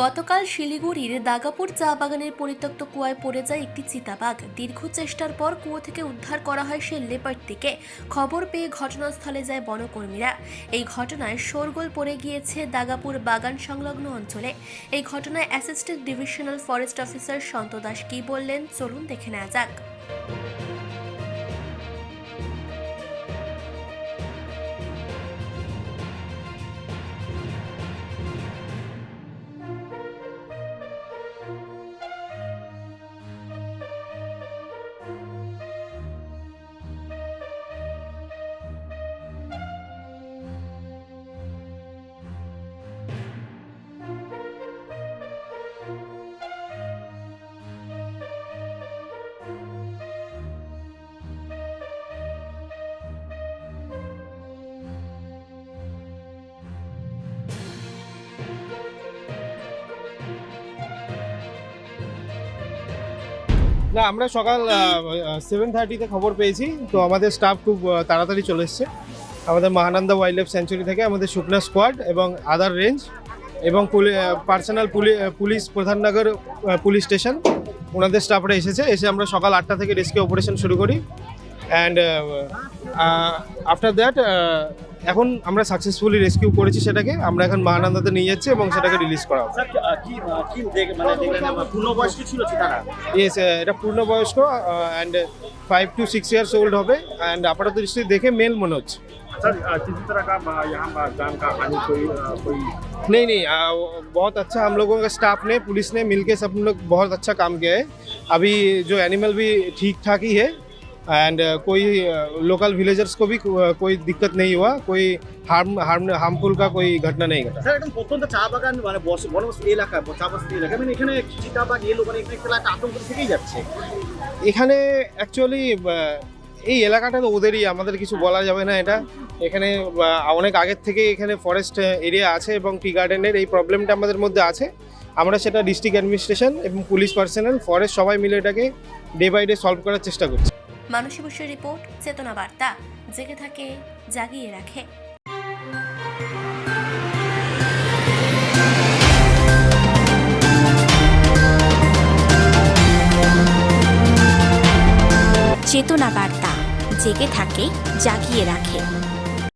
গতকাল শিলিগুড়ির দাগাপুর চা বাগানের পরিত্যক্ত কুয়ায় পড়ে যায় একটি চিতাবাঘ। দীর্ঘ চেষ্টার পর কুয়ো থেকে উদ্ধার করা হয় সেই লেপারটিকে খবর পেয়ে ঘটনাস্থলে যায় বনকর্মীরা। এই ঘটনায় শোরগোল পড়ে গিয়েছে দাগাপুর বাগান সংলগ্ন অঞ্চলে। এই ঘটনায় অ্যাসিস্ট্যান্ট ডিভিশনাল ফরেস্ট অফিসার সন্ত দাস কী বললেন, চলুন দেখে নেওয়া যাক। না, আমরা সকাল সেভেন থার্টিতে খবর পেয়েছি। তো আমাদের স্টাফ খুব তাড়াতাড়ি চলে এসছে। আমাদের মহানন্দা ওয়াইল্ড লাইফ স্যাঞ্চুরি থেকে আমাদের শুকনা স্কোয়াড এবং আদার রেঞ্জ এবং personnel police Pradhannagar police station ওনাদের স্টাফরা এসেছে। এসে আমরা সকাল আটটা থেকে রেস্কিউ অপারেশন শুরু করি। অ্যান্ড আফটার দ্যাট এখন আমরা সাকসেসফুলি রেস্কিউ করেছি সেটাকে আমরা এখন মহানন্দাতে নিয়ে যাচ্ছি এবং সেটাকে রিলিজ করা হবে স্যার আহ, কি আহ, কি দেখ- মানে দেখলেন আমার পূর্ণবয়স্ক ছিল চিতারা ইয়েস এটা পূর্ণবয়স্ক and five to six years old হবে অ্যান্ড আপাতত দৃষ্টি দেখে মেল মনে হচ্ছে सर अ, किसी तरह का अ, यहाँ पर जान का हानि कोई अ, कोई नहीं नहीं आ, बहुत अच्छा हम लोगों का स्टाफ ने पुलिस ने मिलके सब लोग बहुत अच्छा काम किया है अभी जो एनिमल भी ठीक ठाक ही है एंड कोई लोकल विलेजर्स को भी को- कोई दिक्कत नहीं हुआ कोई हार्म हार्म हार्मफुल का कोई घटना नहीं घटा স্যার একদম প্রত্যন্ত চা বাগান মানে বস- বনবসতি এলাকা চা বসতি এলাকা মানে এখানে চিতাবাঘ এলো মানে এখানে একটা আতঙ্ক থেকেই যাচ্ছে এখানে অ্যাকচুয়ালি এই এলাকাটা তো ওদেরই আমাদের কিছু বলা যাবে না এটা এখানে আহ, অনেক আগের থেকে এখানে ফরেস্ট এরিয়া আছে এবং টি গার্ডেনের এই প্রবলেমটা আমাদের মধ্যে আছে আমরা সেটা ডিস্ট্রিক্ট অ্যাডমিনিস্ট্রেশন এবং পুলিশ পার্সোনাল ফরেস্ট সবাই মিলে এটাকে ডে বাই ডে সলভ করার চেষ্টা করছি মানসী বসুর রিপোর্ট, চেতনা বার্তা। জেগে থাকে, জাগিয়ে রাখে। চেতনা বার্তা। জেগে থাকে, জাগিয়ে রাখে।